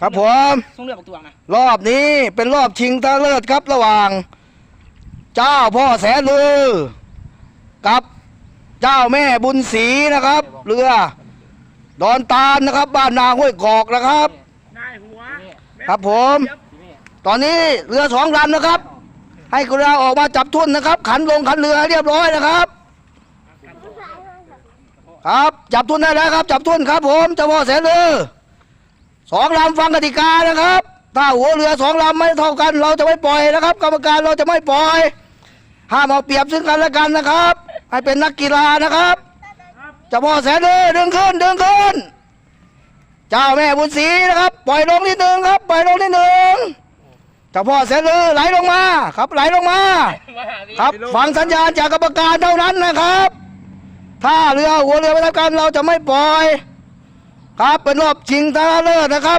ครับผมส่งเรือบอกตัวนะรอบนี้เป็นรอบชิงชนะเลิศครับระหว่าง เจ้าพ่อแสนลือ กับเจ้าแม่บุญศรีนะครับ เรือ ดอนตาลนะครับ บ้านนาห้วยกอกนะครับ ได้หัวครับผม ตอนนี้เรือสองลำนะครับ ให้กรุณาออกมาจับทุ่นนะครับ ขันลงขันเรือให้เรียบร้อยนะครับ ครับ จับทุ่นได้แล้วครับ จับทุ่นครับ ผมเจ้าพ่อแสนลือ สองลำฟังกติกานะครับ ถ้าหัวเรือสองลำไม่เท่ากัน เราจะไม่ปล่อยนะครับ กรรมการเราจะไม่ปล่อยห้ามเอาเปรียบซึ่งกันและกันนะครับ ให้เป็นนักกีฬานะครับเจ้าพ่อแสนลือดึงขึ้นดึงขึ้น เจ้าแม่บุญศรีนะครับ ปล่อยลงนิดหนึ่งครับ ปล่อยลงนิดหนึ่งเจ้าพ่อแสนลือไหลลงมาครับไหลลงมา ครับฟังสัญญาณจากกรรมการเท่านั้นนะครับ ถ้าเรือหัวเรือไม่เท่ากันเราจะไม่ปล่อย ครับเป็นรอบชิงชนะเลิศนะครับ